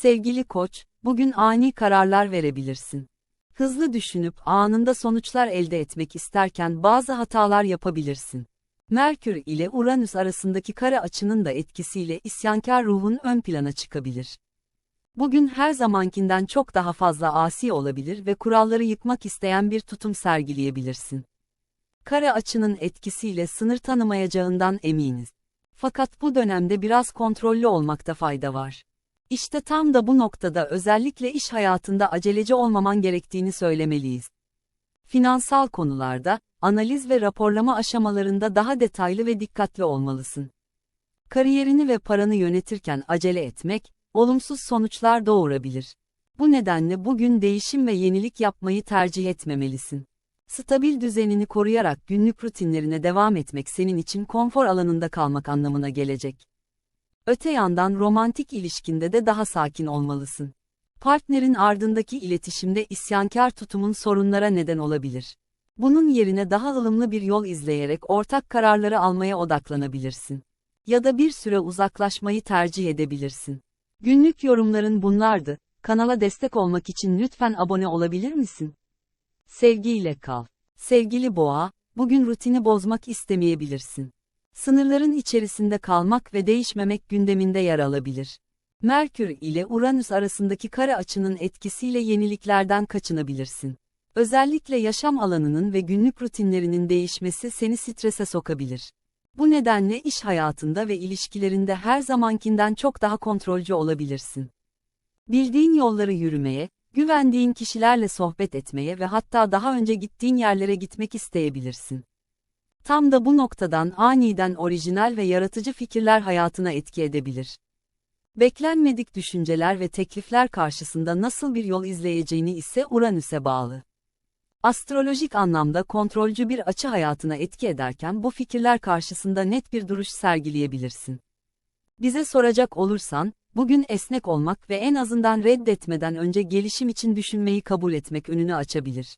Sevgili koç, bugün ani kararlar verebilirsin. Hızlı düşünüp anında sonuçlar elde etmek isterken bazı hatalar yapabilirsin. Merkür ile Uranüs arasındaki kare açının da etkisiyle isyankar ruhun ön plana çıkabilir. Bugün her zamankinden çok daha fazla asi olabilir ve kuralları yıkmak isteyen bir tutum sergileyebilirsin. Kare açının etkisiyle sınır tanımayacağından eminiz. Fakat bu dönemde biraz kontrollü olmakta fayda var. İşte tam da bu noktada özellikle iş hayatında aceleci olmaman gerektiğini söylemeliyiz. Finansal konularda, analiz ve raporlama aşamalarında daha detaylı ve dikkatli olmalısın. Kariyerini ve paranı yönetirken acele etmek, olumsuz sonuçlar doğurabilir. Bu nedenle bugün değişim ve yenilik yapmayı tercih etmemelisin. Stabil düzenini koruyarak günlük rutinlerine devam etmek senin için konfor alanında kalmak anlamına gelecek. Öte yandan romantik ilişkinde de daha sakin olmalısın. Partnerin ardındaki iletişimde isyankar tutumun sorunlara neden olabilir. Bunun yerine daha ılımlı bir yol izleyerek ortak kararları almaya odaklanabilirsin. Ya da bir süre uzaklaşmayı tercih edebilirsin. Günlük yorumların bunlardı. Kanala destek olmak için lütfen abone olabilir misin? Sevgiyle kal. Sevgili boğa, bugün rutini bozmak istemeyebilirsin. Sınırların içerisinde kalmak ve değişmemek gündeminde yer alabilir. Merkür ile Uranüs arasındaki kare açının etkisiyle yeniliklerden kaçınabilirsin. Özellikle yaşam alanının ve günlük rutinlerinin değişmesi seni strese sokabilir. Bu nedenle iş hayatında ve ilişkilerinde her zamankinden çok daha kontrolcü olabilirsin. Bildiğin yolları yürümeye, güvendiğin kişilerle sohbet etmeye ve hatta daha önce gittiğin yerlere gitmek isteyebilirsin. Tam da bu noktadan aniden orijinal ve yaratıcı fikirler hayatına etki edebilir. Beklenmedik düşünceler ve teklifler karşısında nasıl bir yol izleyeceğini ise Uranüs'e bağlı. Astrolojik anlamda kontrolcü bir açı hayatına etki ederken bu fikirler karşısında net bir duruş sergileyebilirsin. Bize soracak olursan, bugün esnek olmak ve en azından reddetmeden önce gelişim için düşünmeyi kabul etmek önünü açabilir.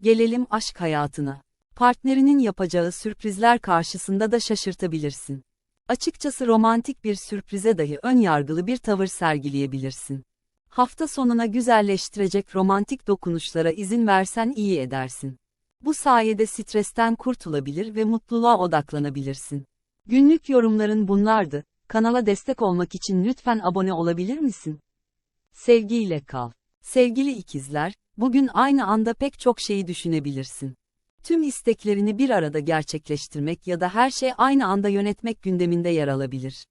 Gelelim aşk hayatına. Partnerinin yapacağı sürprizler karşısında da şaşırtabilirsin. Açıkçası romantik bir sürprize dahi ön yargılı bir tavır sergileyebilirsin. Hafta sonuna güzelleştirecek romantik dokunuşlara izin versen iyi edersin. Bu sayede stresten kurtulabilir ve mutluluğa odaklanabilirsin. Günlük yorumların bunlardı. Kanala destek olmak için lütfen abone olabilir misin? Sevgiyle kal. Sevgili ikizler, bugün aynı anda pek çok şeyi düşünebilirsin. Tüm isteklerini bir arada gerçekleştirmek ya da her şey aynı anda yönetmek gündeminde yer alabilir.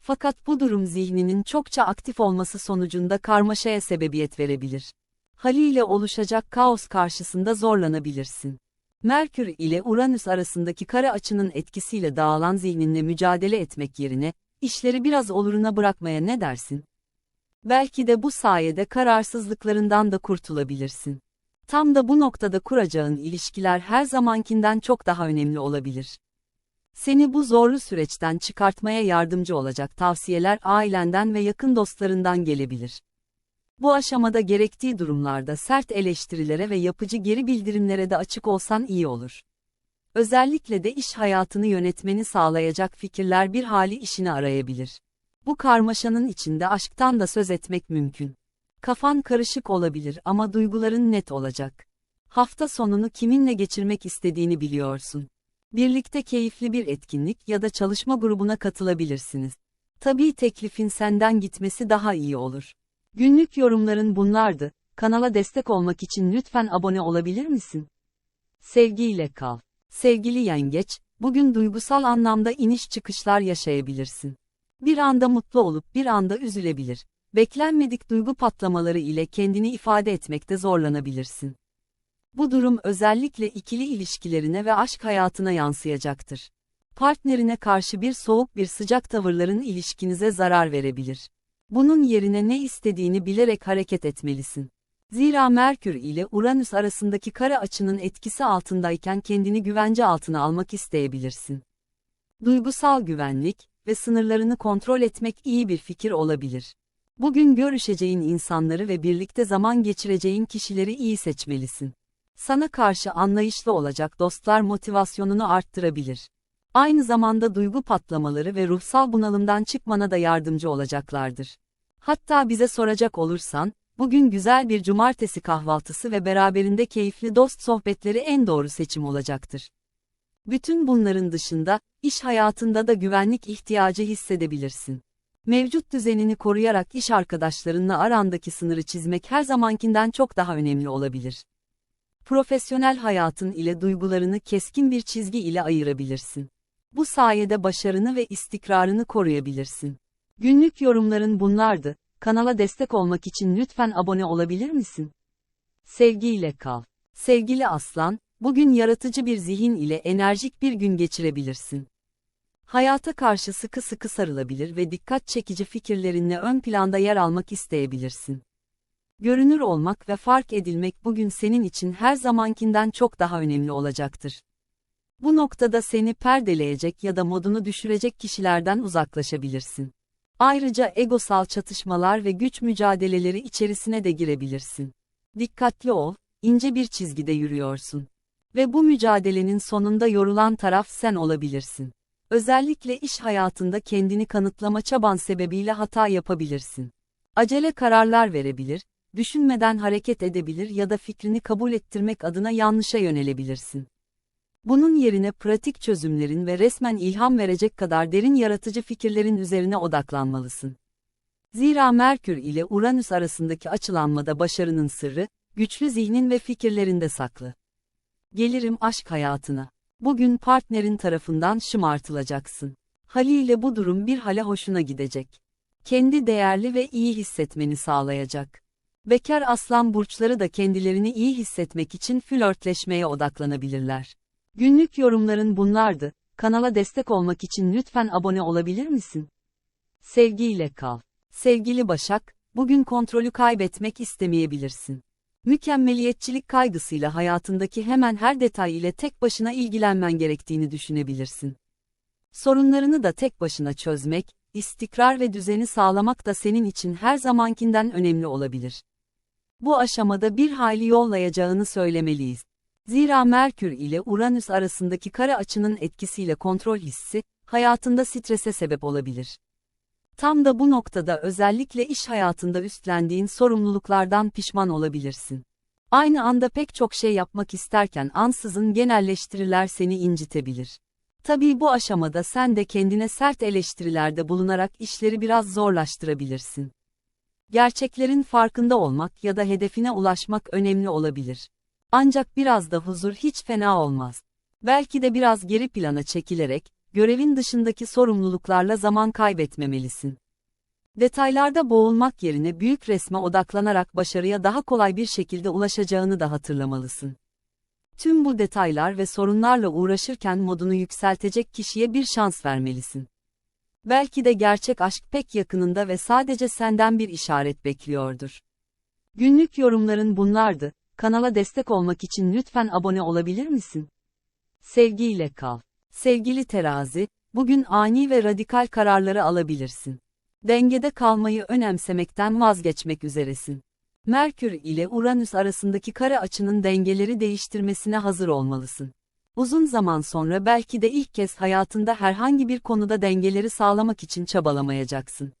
Fakat bu durum zihninin çokça aktif olması sonucunda karmaşaya sebebiyet verebilir. Haliyle oluşacak kaos karşısında zorlanabilirsin. Merkür ile Uranüs arasındaki kare açının etkisiyle dağılan zihninle mücadele etmek yerine, işleri biraz oluruna bırakmaya ne dersin? Belki de bu sayede kararsızlıklarından da kurtulabilirsin. Tam da bu noktada kuracağın ilişkiler her zamankinden çok daha önemli olabilir. Seni bu zorlu süreçten çıkartmaya yardımcı olacak tavsiyeler ailenden ve yakın dostlarından gelebilir. Bu aşamada gerektiği durumlarda sert eleştirilere ve yapıcı geri bildirimlere de açık olsan iyi olur. Özellikle de iş hayatını yönetmeni sağlayacak fikirler bir hali işini arayabilir. Bu karmaşanın içinde aşktan da söz etmek mümkün. Kafan karışık olabilir ama duyguların net olacak. Hafta sonunu kiminle geçirmek istediğini biliyorsun. Birlikte keyifli bir etkinlik ya da çalışma grubuna katılabilirsiniz. Tabii teklifin senden gitmesi daha iyi olur. Günlük yorumların bunlardı. Kanala destek olmak için lütfen abone olabilir misin? Sevgiyle kal. Sevgili yengeç, bugün duygusal anlamda iniş çıkışlar yaşayabilirsin. Bir anda mutlu olup bir anda üzülebilir. Beklenmedik duygu patlamaları ile kendini ifade etmekte zorlanabilirsin. Bu durum özellikle ikili ilişkilerine ve aşk hayatına yansıyacaktır. Partnerine karşı bir soğuk bir sıcak tavırların ilişkinize zarar verebilir. Bunun yerine ne istediğini bilerek hareket etmelisin. Zira Merkür ile Uranüs arasındaki kare açının etkisi altındayken kendini güvence altına almak isteyebilirsin. Duygusal güvenlik ve sınırlarını kontrol etmek iyi bir fikir olabilir. Bugün görüşeceğin insanları ve birlikte zaman geçireceğin kişileri iyi seçmelisin. Sana karşı anlayışlı olacak dostlar motivasyonunu arttırabilir. Aynı zamanda duygu patlamaları ve ruhsal bunalımdan çıkmana da yardımcı olacaklardır. Hatta bize soracak olursan, bugün güzel bir cumartesi kahvaltısı ve beraberinde keyifli dost sohbetleri en doğru seçim olacaktır. Bütün bunların dışında, iş hayatında da güvenlik ihtiyacı hissedebilirsin. Mevcut düzenini koruyarak iş arkadaşlarınla arandaki sınırı çizmek her zamankinden çok daha önemli olabilir. Profesyonel hayatın ile duygularını keskin bir çizgi ile ayırabilirsin. Bu sayede başarını ve istikrarını koruyabilirsin. Günlük yorumların bunlardı. Kanala destek olmak için lütfen abone olabilir misin? Sevgiyle kal. Sevgili aslan, bugün yaratıcı bir zihin ile enerjik bir gün geçirebilirsin. Hayata karşı sıkı sıkı sarılabilir ve dikkat çekici fikirlerinle ön planda yer almak isteyebilirsin. Görünür olmak ve fark edilmek bugün senin için her zamankinden çok daha önemli olacaktır. Bu noktada seni perdeleyecek ya da modunu düşürecek kişilerden uzaklaşabilirsin. Ayrıca egosal çatışmalar ve güç mücadeleleri içerisine de girebilirsin. Dikkatli ol, ince bir çizgide yürüyorsun. Ve bu mücadelenin sonunda yorulan taraf sen olabilirsin. Özellikle iş hayatında kendini kanıtlama çaban sebebiyle hata yapabilirsin. Acele kararlar verebilir, düşünmeden hareket edebilir ya da fikrini kabul ettirmek adına yanlışa yönelebilirsin. Bunun yerine pratik çözümlerin ve resmen ilham verecek kadar derin yaratıcı fikirlerin üzerine odaklanmalısın. Zira Merkür ile Uranüs arasındaki açılanmada başarının sırrı, güçlü zihnin ve fikirlerinde saklı. Gelirim aşk hayatına. Bugün partnerin tarafından şımartılacaksın. Haliyle bu durum bir hale hoşuna gidecek. Kendi değerli ve iyi hissetmeni sağlayacak. Bekar aslan burçları da kendilerini iyi hissetmek için flörtleşmeye odaklanabilirler. Günlük yorumların bunlardı. Kanala destek olmak için lütfen abone olabilir misin? Sevgiyle kal. Sevgili Başak, bugün kontrolü kaybetmek istemeyebilirsin. Mükemmeliyetçilik kaygısıyla hayatındaki hemen her detay ile tek başına ilgilenmen gerektiğini düşünebilirsin. Sorunlarını da tek başına çözmek, istikrar ve düzeni sağlamak da senin için her zamankinden önemli olabilir. Bu aşamada bir hayli yollayacağını söylemeliyiz. Zira Merkür ile Uranüs arasındaki kare açının etkisiyle kontrol hissi, hayatında strese sebep olabilir. Tam da bu noktada özellikle iş hayatında üstlendiğin sorumluluklardan pişman olabilirsin. Aynı anda pek çok şey yapmak isterken ansızın genelleştiriler seni incitebilir. Tabii bu aşamada sen de kendine sert eleştirilerde bulunarak işleri biraz zorlaştırabilirsin. Gerçeklerin farkında olmak ya da hedefine ulaşmak önemli olabilir. Ancak biraz da huzur hiç fena olmaz. Belki de biraz geri plana çekilerek, görevin dışındaki sorumluluklarla zaman kaybetmemelisin. Detaylarda boğulmak yerine büyük resme odaklanarak başarıya daha kolay bir şekilde ulaşacağını da hatırlamalısın. Tüm bu detaylar ve sorunlarla uğraşırken modunu yükseltecek kişiye bir şans vermelisin. Belki de gerçek aşk pek yakınında ve sadece senden bir işaret bekliyordur. Günlük yorumların bunlardı. Kanala destek olmak için lütfen abone olabilir misin? Sevgiyle kal. Sevgili terazi, bugün ani ve radikal kararları alabilirsin. Dengede kalmayı önemsemekten vazgeçmek üzeresin. Merkür ile Uranüs arasındaki kare açının dengeleri değiştirmesine hazır olmalısın. Uzun zaman sonra belki de ilk kez hayatında herhangi bir konuda dengeleri sağlamak için çabalamayacaksın.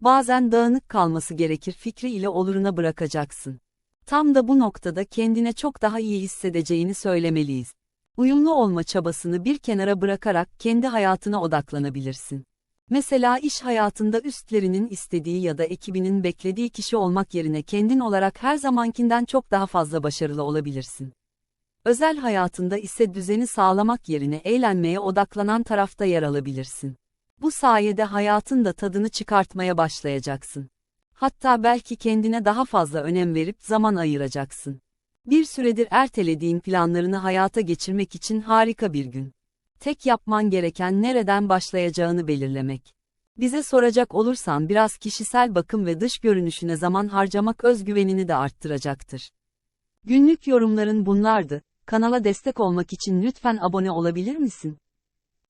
Bazen dağınık kalması gerekir fikri ile oluruna bırakacaksın. Tam da bu noktada kendine çok daha iyi hissedeceğini söylemeliyiz. Uyumlu olma çabasını bir kenara bırakarak kendi hayatına odaklanabilirsin. Mesela iş hayatında üstlerinin istediği ya da ekibinin beklediği kişi olmak yerine kendin olarak her zamankinden çok daha fazla başarılı olabilirsin. Özel hayatında ise düzeni sağlamak yerine eğlenmeye odaklanan tarafta yer alabilirsin. Bu sayede hayatın da tadını çıkartmaya başlayacaksın. Hatta belki kendine daha fazla önem verip zaman ayıracaksın. Bir süredir ertelediğin planlarını hayata geçirmek için harika bir gün. Tek yapman gereken nereden başlayacağını belirlemek. Bize soracak olursan biraz kişisel bakım ve dış görünüşüne zaman harcamak özgüvenini de arttıracaktır. Günlük yorumların bunlardı. Kanala destek olmak için lütfen abone olabilir misin?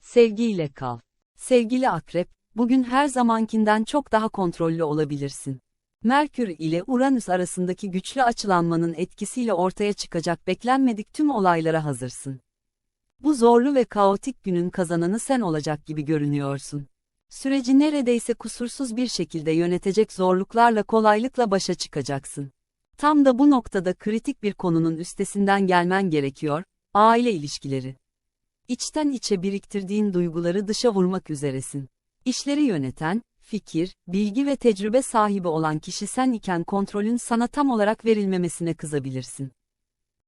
Sevgiyle kal. Sevgili akrep, bugün her zamankinden çok daha kontrollü olabilirsin. Merkür ile Uranüs arasındaki güçlü açılanmanın etkisiyle ortaya çıkacak beklenmedik tüm olaylara hazırsın. Bu zorlu ve kaotik günün kazananı sen olacak gibi görünüyorsun. Süreci neredeyse kusursuz bir şekilde yönetecek zorluklarla kolaylıkla başa çıkacaksın. Tam da bu noktada kritik bir konunun üstesinden gelmen gerekiyor, aile ilişkileri. İçten içe biriktirdiğin duyguları dışa vurmak üzeresin. İşleri yöneten, fikir, bilgi ve tecrübe sahibi olan kişi sen iken kontrolün sana tam olarak verilmemesine kızabilirsin.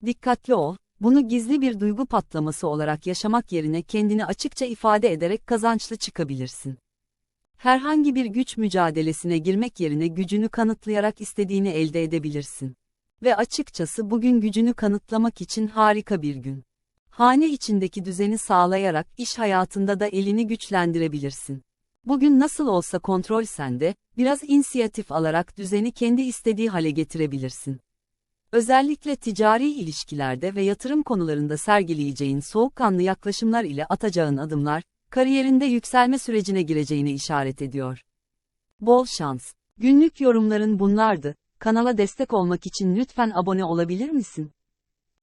Dikkatli ol, bunu gizli bir duygu patlaması olarak yaşamak yerine kendini açıkça ifade ederek kazançlı çıkabilirsin. Herhangi bir güç mücadelesine girmek yerine gücünü kanıtlayarak istediğini elde edebilirsin. Ve açıkçası bugün gücünü kanıtlamak için harika bir gün. Hane içindeki düzeni sağlayarak iş hayatında da elini güçlendirebilirsin. Bugün nasıl olsa kontrol sende, biraz inisiyatif alarak düzeni kendi istediği hale getirebilirsin. Özellikle ticari ilişkilerde ve yatırım konularında sergileyeceğin soğukkanlı yaklaşımlar ile atacağın adımlar, kariyerinde yükselme sürecine gireceğini işaret ediyor. Bol şans. Günlük yorumların bunlardı. Kanala destek olmak için lütfen abone olabilir misin?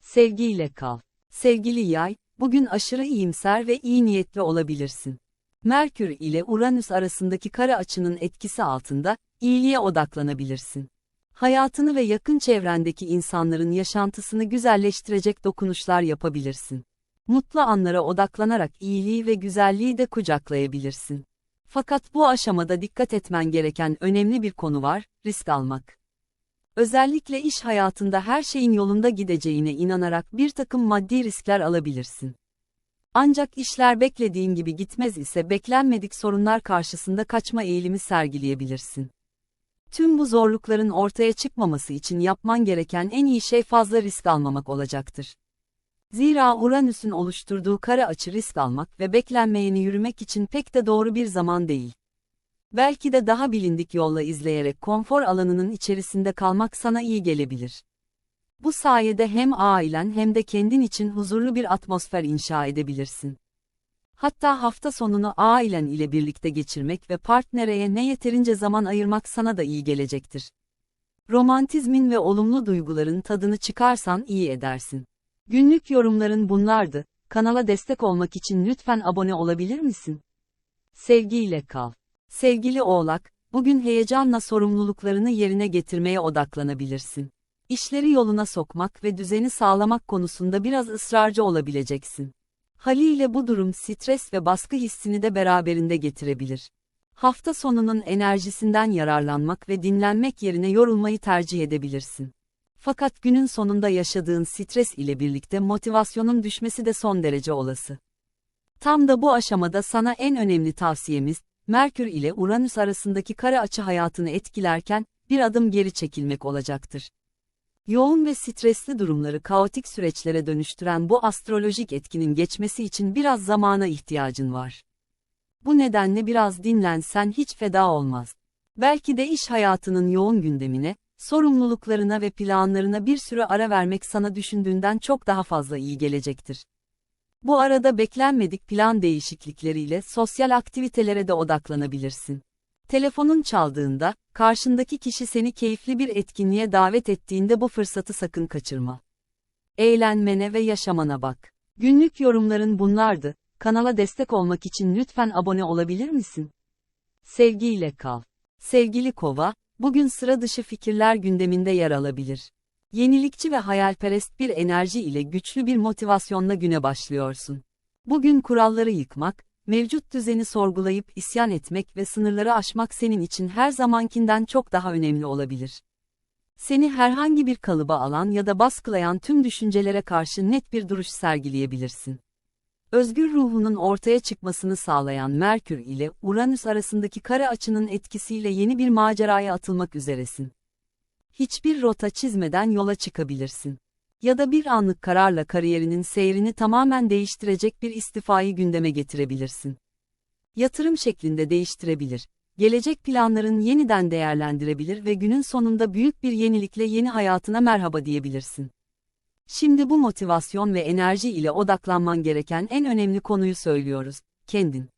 Sevgiyle kal. Sevgili yay, bugün aşırı iyimser ve iyi niyetli olabilirsin. Merkür ile Uranüs arasındaki kara açının etkisi altında, iyiliğe odaklanabilirsin. Hayatını ve yakın çevrendeki insanların yaşantısını güzelleştirecek dokunuşlar yapabilirsin. Mutlu anlara odaklanarak iyiliği ve güzelliği de kucaklayabilirsin. Fakat bu aşamada dikkat etmen gereken önemli bir konu var, risk almak. Özellikle iş hayatında her şeyin yolunda gideceğine inanarak bir takım maddi riskler alabilirsin. Ancak işler beklediğin gibi gitmez ise beklenmedik sorunlar karşısında kaçma eğilimi sergileyebilirsin. Tüm bu zorlukların ortaya çıkmaması için yapman gereken en iyi şey fazla risk almamak olacaktır. Zira Uranüs'ün oluşturduğu kara açı risk almak ve beklenmeyeni yürümek için pek de doğru bir zaman değil. Belki de daha bilindik yolla izleyerek konfor alanının içerisinde kalmak sana iyi gelebilir. Bu sayede hem ailen hem de kendin için huzurlu bir atmosfer inşa edebilirsin. Hatta hafta sonunu ailen ile birlikte geçirmek ve partnereye ne yeterince zaman ayırmak sana da iyi gelecektir. Romantizmin ve olumlu duyguların tadını çıkarsan iyi edersin. Günlük yorumların bunlardı. Kanala destek olmak için lütfen abone olabilir misin? Sevgiyle kal. Sevgili Oğlak, bugün heyecanla sorumluluklarını yerine getirmeye odaklanabilirsin. İşleri yoluna sokmak ve düzeni sağlamak konusunda biraz ısrarcı olabileceksin. Haliyle bu durum stres ve baskı hissini de beraberinde getirebilir. Hafta sonunun enerjisinden yararlanmak ve dinlenmek yerine yorulmayı tercih edebilirsin. Fakat günün sonunda yaşadığın stres ile birlikte motivasyonun düşmesi de son derece olası. Tam da bu aşamada sana en önemli tavsiyemiz, Merkür ile Uranüs arasındaki kara açı hayatını etkilerken, bir adım geri çekilmek olacaktır. Yoğun ve stresli durumları kaotik süreçlere dönüştüren bu astrolojik etkinin geçmesi için biraz zamana ihtiyacın var. Bu nedenle biraz dinlensen hiç feda olmaz. Belki de iş hayatının yoğun gündemine, sorumluluklarına ve planlarına bir süre ara vermek sana düşündüğünden çok daha fazla iyi gelecektir. Bu arada beklenmedik plan değişiklikleriyle sosyal aktivitelere de odaklanabilirsin. Telefonun çaldığında, karşındaki kişi seni keyifli bir etkinliğe davet ettiğinde bu fırsatı sakın kaçırma. Eğlenmene ve yaşamana bak. Günlük yorumların bunlardı. Kanala destek olmak için lütfen abone olabilir misin? Sevgiyle kal. Sevgili Kova, bugün sıra dışı fikirler gündeminde yer alabilir. Yenilikçi ve hayalperest bir enerji ile güçlü bir motivasyonla güne başlıyorsun. Bugün kuralları yıkmak, mevcut düzeni sorgulayıp isyan etmek ve sınırları aşmak senin için her zamankinden çok daha önemli olabilir. Seni herhangi bir kalıba alan ya da baskılayan tüm düşüncelere karşı net bir duruş sergileyebilirsin. Özgür ruhunun ortaya çıkmasını sağlayan Merkür ile Uranüs arasındaki kare açının etkisiyle yeni bir maceraya atılmak üzeresin. Hiçbir rota çizmeden yola çıkabilirsin. Ya da bir anlık kararla kariyerinin seyrini tamamen değiştirecek bir istifayı gündeme getirebilirsin. Yatırım şeklinde değiştirebilir. Gelecek planların yeniden değerlendirebilir ve günün sonunda büyük bir yenilikle yeni hayatına merhaba diyebilirsin. Şimdi bu motivasyon ve enerji ile odaklanman gereken en önemli konuyu söylüyoruz, kendin.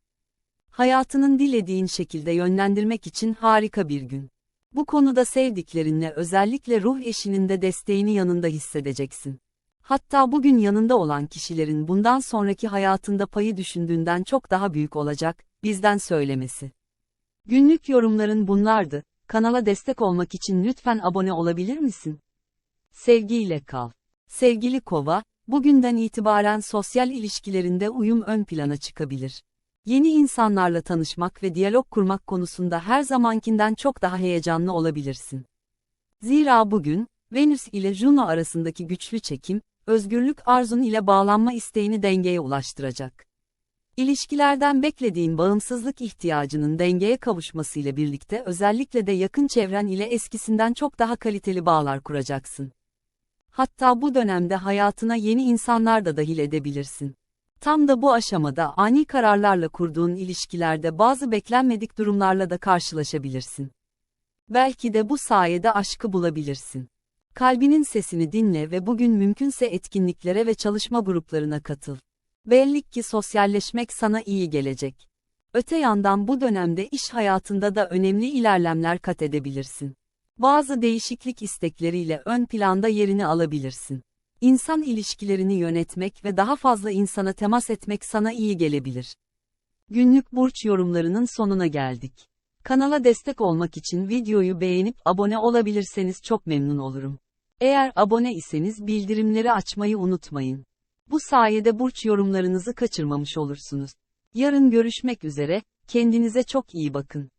Hayatının dilediğin şekilde yönlendirmek için harika bir gün. Bu konuda sevdiklerinle özellikle ruh eşinin de desteğini yanında hissedeceksin. Hatta bugün yanında olan kişilerin bundan sonraki hayatında payı düşündüğünden çok daha büyük olacak, bizden söylemesi. Günlük yorumların bunlardı. Kanala destek olmak için lütfen abone olabilir misin? Sevgiyle kal. Sevgili Kova, bugünden itibaren sosyal ilişkilerinde uyum ön plana çıkabilir. Yeni insanlarla tanışmak ve diyalog kurmak konusunda her zamankinden çok daha heyecanlı olabilirsin. Zira bugün, Venüs ile Juno arasındaki güçlü çekim, özgürlük arzun ile bağlanma isteğini dengeye ulaştıracak. İlişkilerden beklediğin bağımsızlık ihtiyacının dengeye kavuşmasıyla birlikte özellikle de yakın çevren ile eskisinden çok daha kaliteli bağlar kuracaksın. Hatta bu dönemde hayatına yeni insanlar da dahil edebilirsin. Tam da bu aşamada ani kararlarla kurduğun ilişkilerde bazı beklenmedik durumlarla da karşılaşabilirsin. Belki de bu sayede aşkı bulabilirsin. Kalbinin sesini dinle ve bugün mümkünse etkinliklere ve çalışma gruplarına katıl. Belli ki sosyalleşmek sana iyi gelecek. Öte yandan bu dönemde iş hayatında da önemli ilerlemler kat edebilirsin. Bazı değişiklik istekleriyle ön planda yerini alabilirsin. İnsan ilişkilerini yönetmek ve daha fazla insana temas etmek sana iyi gelebilir. Günlük burç yorumlarının sonuna geldik. Kanala destek olmak için videoyu beğenip abone olabilirseniz çok memnun olurum. Eğer abone iseniz bildirimleri açmayı unutmayın. Bu sayede burç yorumlarınızı kaçırmamış olursunuz. Yarın görüşmek üzere, kendinize çok iyi bakın.